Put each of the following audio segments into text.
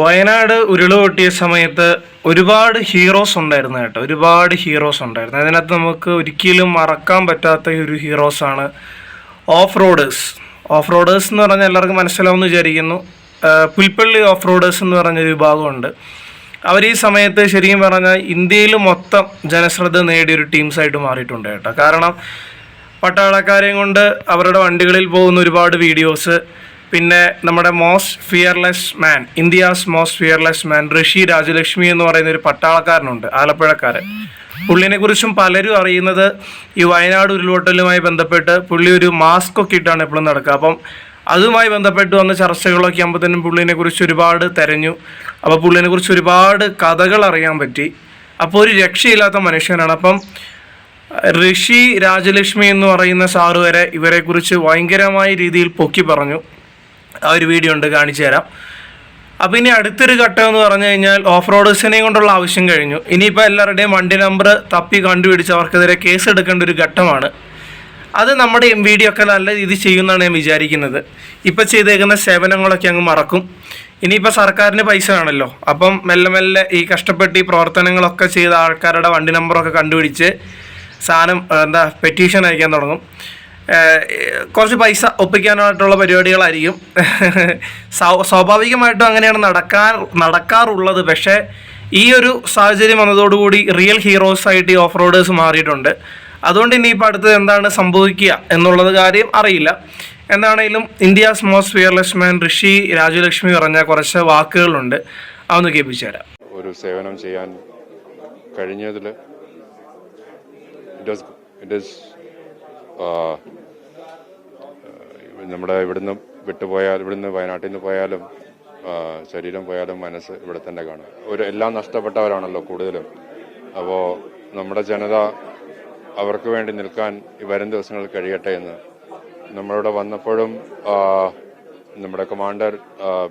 വയനാട് ഉരുളുപൊട്ടിയ സമയത്ത് ഒരുപാട് ഹീറോസ് ഉണ്ടായിരുന്നു കേട്ടോ. ഒരുപാട് ഹീറോസ് ഉണ്ടായിരുന്നു. അതിനകത്ത് നമുക്ക് ഒരിക്കലും മറക്കാൻ പറ്റാത്ത ഒരു ഹീറോസ് ആണ് ഓഫ് റോഡേഴ്സ് ഓഫ് റോഡേഴ്സ് എന്ന് പറഞ്ഞാൽ എല്ലാവർക്കും മനസ്സിലാവുമെന്ന് വിചാരിക്കുന്നു. പുൽപ്പള്ളി ഓഫ് റോഡേഴ്സ് എന്ന് പറഞ്ഞൊരു വിഭാഗമുണ്ട്. അവർ ഈ സമയത്ത് ശരിക്കും പറഞ്ഞാൽ ഇന്ത്യയിൽ മൊത്തം ജനശ്രദ്ധ നേടിയൊരു ടീംസായിട്ട് മാറിയിട്ടുണ്ട് കേട്ടോ. കാരണം പട്ടാളക്കാരെയും കൊണ്ട് അവരുടെ വണ്ടികളിൽ പോകുന്ന ഒരുപാട് വീഡിയോസ് പിന്നെ നമ്മുടെ most fearless man India's most fearless man Rishi Rajalakshmi എന്ന് പറയുന്ന ഒരു പട്ടാളക്കാരനുണ്ട് ആലപ്പുഴക്കാരൻ. പുള്ളിനെ കുറിച്ചും പലരും അറിയുന്നത് ഈ വയനാട് ഉരുൾപൊട്ടലുമായി ബന്ധപ്പെട്ട് പുള്ളി ഒരു മാസ്ക് ഒക്കെ ഇട്ടാണ് എപ്പോഴും നടക്കുക. അപ്പം അതുമായി ബന്ധപ്പെട്ട് വന്ന ചർച്ചകളൊക്കെ ആകുമ്പോഴത്തേനും പുള്ളിനെ കുറിച്ച് ഒരുപാട് തെരഞ്ഞു. അപ്പോൾ പുള്ളിനെ കുറിച്ച് ഒരുപാട് കഥകൾ അറിയാൻ പറ്റി. അപ്പോൾ ഒരു രക്ഷയില്ലാത്ത മനുഷ്യനാണ്. അപ്പം ഋഷി രാജലക്ഷ്മി എന്ന് പറയുന്ന സാറ് വരെ ഇവരെക്കുറിച്ച് ഭയങ്കരമായ രീതിയിൽ പൊക്കി പറഞ്ഞു. ആ ഒരു വീഡിയോ ഉണ്ട് കാണിച്ചു തരാം. അപ്പോൾ ഇനി അടുത്തൊരു ഘട്ടം എന്ന് പറഞ്ഞു കഴിഞ്ഞാൽ ഓഫ് റോഡേഴ്സിനെ കൊണ്ടുള്ള ആവശ്യം കഴിഞ്ഞു. ഇനിയിപ്പോൾ എല്ലാവരുടെയും വണ്ടി നമ്പർ തപ്പി കണ്ടുപിടിച്ച് അവർക്കെതിരെ കേസ് എടുക്കേണ്ട ഒരു ഘട്ടമാണ്. അത് നമ്മുടെ എം വി ഡി ഒക്കെ നല്ല രീതിയിൽ ചെയ്യുമെന്നാണ് ഞാൻ വിചാരിക്കുന്നത്. ഇപ്പോൾ ചെയ്തേക്കുന്ന സേവനങ്ങളൊക്കെ അങ്ങ് മറക്കും. ഇനിയിപ്പോൾ സർക്കാരിന് പൈസ വേണമല്ലോ അപ്പം മെല്ലെ മെല്ലെ ഈ കഷ്ടപ്പെട്ട് ഈ പ്രവർത്തനങ്ങളൊക്കെ ചെയ്ത ആൾക്കാരുടെ വണ്ടി നമ്പറൊക്കെ കണ്ടുപിടിച്ച് സാധനം എന്താ പെറ്റീഷൻ അയക്കാൻ തുടങ്ങും. കുറച്ച് പൈസ ഒപ്പിക്കാനായിട്ടുള്ള പരിപാടികളായിരിക്കും. സ്വാ- സ്വാഭാവികമായിട്ടും അങ്ങനെയാണ് നടക്കാൻ നടക്കാറുള്ളത്. പക്ഷേ ഈ ഒരു സാഹചര്യം വന്നതോടുകൂടി റിയൽ ഹീറോസ് ആയിട്ട് ഈ ഓഫ് റോഡേഴ്സ് മാറിയിട്ടുണ്ട്. അതുകൊണ്ട് ഇനി ഇപ്പോൾ അടുത്തത് എന്താണ് സംഭവിക്കുക എന്നുള്ളത് കാര്യം അറിയില്ല. എന്താണേലും India's most fearless man Rishi Rajalakshmi പറഞ്ഞ കുറച്ച് വാക്കുകളുണ്ട്. അതൊന്ന് കേൾപ്പിച്ചു തരാം. ഒരു സേവനം ചെയ്യാൻ കഴിഞ്ഞതിൽ നമ്മുടെ ഇവിടുന്ന് വിട്ടുപോയാൽ ഇവിടുന്ന് വയനാട്ടിൽ നിന്ന് പോയാലും ശരീരം പോയാലും മനസ്സ് ഇവിടെ തന്നെ കാണും. ഒരു എല്ലാം നഷ്ടപ്പെട്ടവരാണല്ലോ കൂടുതലും. അപ്പോൾ നമ്മുടെ ജനത അവർക്ക് വേണ്ടി നിൽക്കാൻ വരും ദിവസങ്ങൾ കഴിയട്ടെ എന്ന്. നമ്മളിവിടെ വന്നപ്പോഴും നമ്മുടെ commander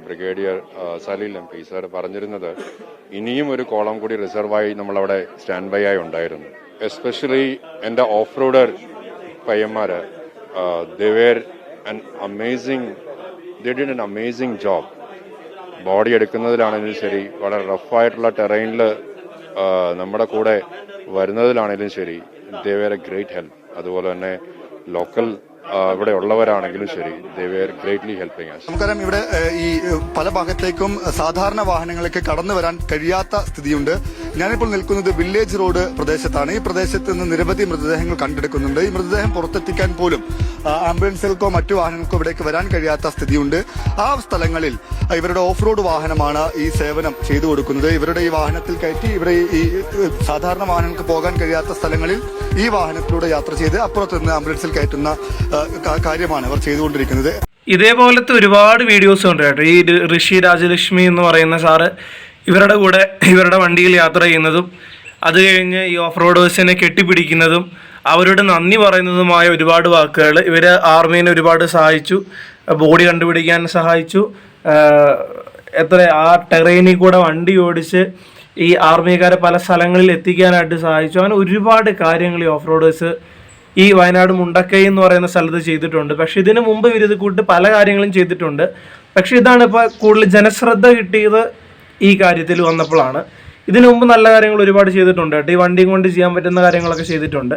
brigadier Saleel M P sir പറഞ്ഞിരുന്നത് ഇനിയും ഒരു കോളം കൂടി റിസർവായി നമ്മളവിടെ സ്റ്റാൻഡ് ബൈ ആയി ഉണ്ടായിരുന്നു. എസ്പെഷ്യലി എന്റെ off roader പയ്യന്മാര് they're an amazing they did an amazing job body എടുക്കുന്നതിലാണെങ്കിലും ശരി വളരെ റഫായിട്ടുള്ള ടെറൈനിൽ നമ്മുടെ കൂടെ വരുന്നതിലാണെങ്കിലും ശരി they were a great help അതുപോലെ തന്നെ ലോക്കൽ ഇവിടെ ഉള്ളവരാണെങ്കിലും ശരി ദേ ഗ്രേറ്റ്ലി ഹെൽപ്പിംഗ് നമുക്കറിയാം ഇവിടെ ഈ പല ഭാഗത്തേക്കും സാധാരണ വാഹനങ്ങൾക്ക് കടന്നു വരാൻ കഴിയാത്ത സ്ഥിതിയുണ്ട്. ഞാനിപ്പോൾ നിൽക്കുന്നത് വില്ലേജ് റോഡ് പ്രദേശത്താണ്. ഈ പ്രദേശത്ത് നിന്ന് നിരവധി മൃതദേഹങ്ങൾ കണ്ടെടുക്കുന്നുണ്ട്. ഈ മൃതദേഹം പുറത്തെത്തിക്കാൻ പോലും ആംബുലൻസുകൾക്കോ മറ്റു വാഹനങ്ങൾക്കോ ഇവിടേക്ക് വരാൻ കഴിയാത്ത സ്ഥിതിയുണ്ട്. ആ സ്ഥലങ്ങളിൽ ഇവരുടെ ഓഫ് റോഡ് വാഹനമാണ് ഈ സേവനം ചെയ്തു കൊടുക്കുന്നത്. ഇവരുടെ ഈ വാഹനത്തിൽ കയറ്റി ഇവിടെ ഈ സാധാരണ വാഹനങ്ങൾക്ക് പോകാൻ കഴിയാത്ത സ്ഥലങ്ങളിൽ ഈ വാഹനത്തിലൂടെ യാത്ര ചെയ്ത് അപ്പുറത്ത് നിന്ന് ആംബുലൻസിൽ കയറ്റുന്ന കാര്യമാണ് അവർ ചെയ്തുകൊണ്ടിരിക്കുന്നത്. ഇതേപോലത്തെ ഒരുപാട് വീഡിയോസ് ഉണ്ട് കേട്ടോ. ഈ ഋഷി രാജലക്ഷ്മി എന്ന് പറയുന്ന സാറ് ഇവരുടെ കൂടെ ഇവരുടെ വണ്ടിയിൽ യാത്ര ചെയ്യുന്നതും അത് കഴിഞ്ഞ് ഈ ഓഫ് റോഡേഴ്സിനെ കെട്ടിപ്പിടിക്കുന്നതും അവരോട് നന്ദി പറയുന്നതുമായ ഒരുപാട് വാക്കുകൾ. ഇവർ ആർമീനെ ഒരുപാട് സഹായിച്ചു ബോഡി കണ്ടുപിടിക്കാൻ സഹായിച്ചു. എത്ര ആ ടെറൈനിൽ കൂടെ വണ്ടി ഓടിച്ച് ഈ ആർമിക്കാരെ പല സ്ഥലങ്ങളിൽ എത്തിക്കാനായിട്ട് സഹായിച്ചു. അങ്ങനെ ഒരുപാട് കാര്യങ്ങൾ ഈ ഓഫ് റോഡേഴ്സ് ഈ വയനാട് മുണ്ടക്കൈ എന്ന് പറയുന്ന സ്ഥലത്ത് ചെയ്തിട്ടുണ്ട്. പക്ഷെ ഇതിനു മുമ്പ് ഇവർ ഇത് കൂട്ട് പല കാര്യങ്ങളും ചെയ്തിട്ടുണ്ട്. പക്ഷെ ഇതാണ് ഇപ്പോൾ കൂടുതൽ ജനശ്രദ്ധ കിട്ടിയത് ഈ കാര്യത്തിൽ വന്നപ്പോഴാണ്. ഇതിനു മുമ്പ് നല്ല കാര്യങ്ങൾ ഒരുപാട് ചെയ്തിട്ടുണ്ട്. കേട്ടോ. ഈ വണ്ടിയും കൊണ്ട് ചെയ്യാൻ പറ്റുന്ന കാര്യങ്ങളൊക്കെ ചെയ്തിട്ടുണ്ട്.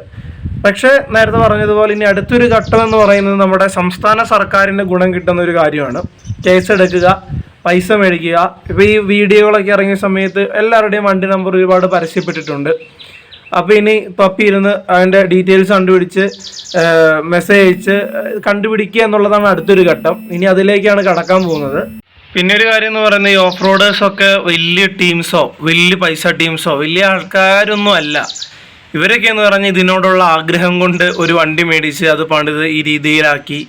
പക്ഷേ നേരത്തെ പറഞ്ഞതുപോലെ ഇനി അടുത്തൊരു ഘട്ടം എന്ന് പറയുന്നത് നമ്മുടെ സംസ്ഥാന സർക്കാരിന്റെ ഗുണം കിട്ടുന്ന ഒരു കാര്യമാണ്. കേസ് എടുക്കുക പൈസ മേടിക്കുക. ഇപ്പോൾ ഈ വീഡിയോകളൊക്കെ ഇറങ്ങിയ സമയത്ത് എല്ലാവരുടെയും വണ്ടി നമ്പർ ഒരുപാട് പരസ്യപ്പെട്ടിട്ടുണ്ട്. അപ്പോൾ ഇനി പപ്പി ഇരുന്ന് അതിന്റെ ഡീറ്റെയിൽസ് കണ്ടുപിടിച്ച് മെസ്സേജ് അയച്ച് കണ്ടുപിടിക്കുക എന്നുള്ളതാണ് അടുത്തൊരു ഘട്ടം. ഇനി അതിലേക്കാണ് കടക്കാൻ പോകുന്നത്. പിന്നെ ഒരു കാര്യം എന്ന് പറയുന്നത് ഈ ഓഫ് റോഡേഴ്സ് ഒക്കെ വലിയ ടീംസോ വലിയ പൈസ ടീംസോ വലിയ ആൾക്കാരൊന്നും അല്ല. ഇവരൊക്കെ എന്ന് പറഞ്ഞാൽ ഇതിനോടുള്ള ആഗ്രഹം കൊണ്ട് ഒരു വണ്ടി മേടിച്ച് അത് പണിത് ഈ രീതിയിലാക്കി.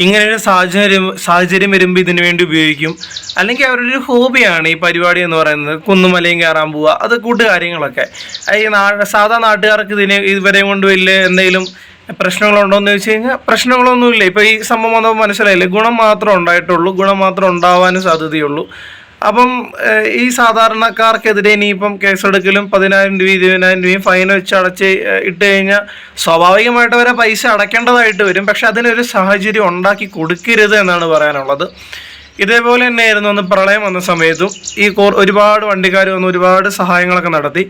ഇങ്ങനെ ഒരു സാഹചര്യം സാഹചര്യം വരുമ്പോൾ ഇതിനു വേണ്ടി ഉപയോഗിക്കും. അല്ലെങ്കിൽ അവരുടെ ഒരു ഹോബിയാണ് ഈ പരിപാടി എന്ന് പറയുന്നത്. കുന്നുമലയും കയറാൻ പോവുക അത് കൂട്ടുകാര്യങ്ങളൊക്കെ. ഈ നാ സാധാ നാട്ടുകാർക്ക് ഇതിനെ ഇവരെയും കൊണ്ട് വലിയ എന്തെങ്കിലും പ്രശ്നങ്ങളുണ്ടോ എന്ന് ചോദിച്ചു കഴിഞ്ഞാൽ പ്രശ്നങ്ങളൊന്നുമില്ല. ഇപ്പോൾ ഈ സംഭവം വന്നപ്പോൾ മനസ്സിലായില്ലേ? ഗുണം മാത്രം ഉണ്ടായിട്ടുള്ളൂ. ഗുണം മാത്രം ഉണ്ടാവാനും സാധ്യതയുള്ളൂ. അപ്പം ഈ സാധാരണക്കാർക്കെതിരെ ഇനിയിപ്പം കേസെടുക്കലും പതിനായിരം രൂപ ഇരുപതിനായിരം രൂപയും ഫൈൻ വെച്ച് അടച്ച് ഇട്ട് കഴിഞ്ഞാൽ സ്വാഭാവികമായിട്ട് അവരെ പൈസ അടയ്ക്കേണ്ടതായിട്ട് വരും. പക്ഷെ അതിനൊരു സാഹചര്യം ഉണ്ടാക്കി കൊടുക്കരുത് എന്നാണ് പറയാനുള്ളത്. ഇതേപോലെ തന്നെയായിരുന്നു അന്ന് പ്രളയം വന്ന സമയത്തും ഈ ഒരുപാട് വണ്ടിക്കാർ വന്ന് ഒരുപാട് സഹായങ്ങളൊക്കെ നടത്തി.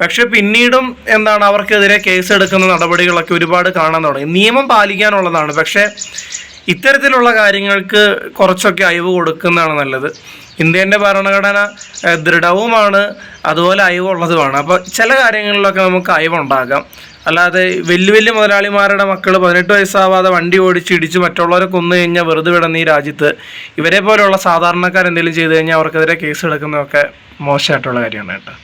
പക്ഷെ പിന്നീടും എന്താണ് അവർക്കെതിരെ കേസ് എടുക്കുന്ന നടപടികളൊക്കെ ഒരുപാട് കാണാൻ തുടങ്ങി. നിയമം പാലിക്കാനുള്ളതാണ്. പക്ഷേ ഇത്തരത്തിലുള്ള കാര്യങ്ങൾക്ക് കുറച്ചൊക്കെ അയവ് കൊടുക്കുന്നതാണ് നല്ലത്. ഇന്ത്യന്റെ ഭരണഘടന ദൃഢവുമാണ്. അതുപോലെ അയവുള്ളതുമാണ്. അപ്പോൾ ചില കാര്യങ്ങളിലൊക്കെ നമുക്ക് അയവുണ്ടാകാം. അല്ലാതെ വലിയ വലിയ മുതലാളിമാരുടെ മക്കൾ പതിനെട്ട് വയസ്സാവാതെ വണ്ടി ഓടിച്ച് ഇടിച്ച് മറ്റുള്ളവരെ കൊന്നു കഴിഞ്ഞാൽ വെറുതെ വിടുന്ന ഈ രാജ്യത്ത് ഇവരെ പോലെയുള്ള സാധാരണക്കാരെന്തെങ്കിലും ചെയ്തു കഴിഞ്ഞാൽ അവർക്കെതിരെ കേസ് എടുക്കുന്നതൊക്കെ മോശമായിട്ടുള്ള കാര്യമാണ് കേട്ടോ.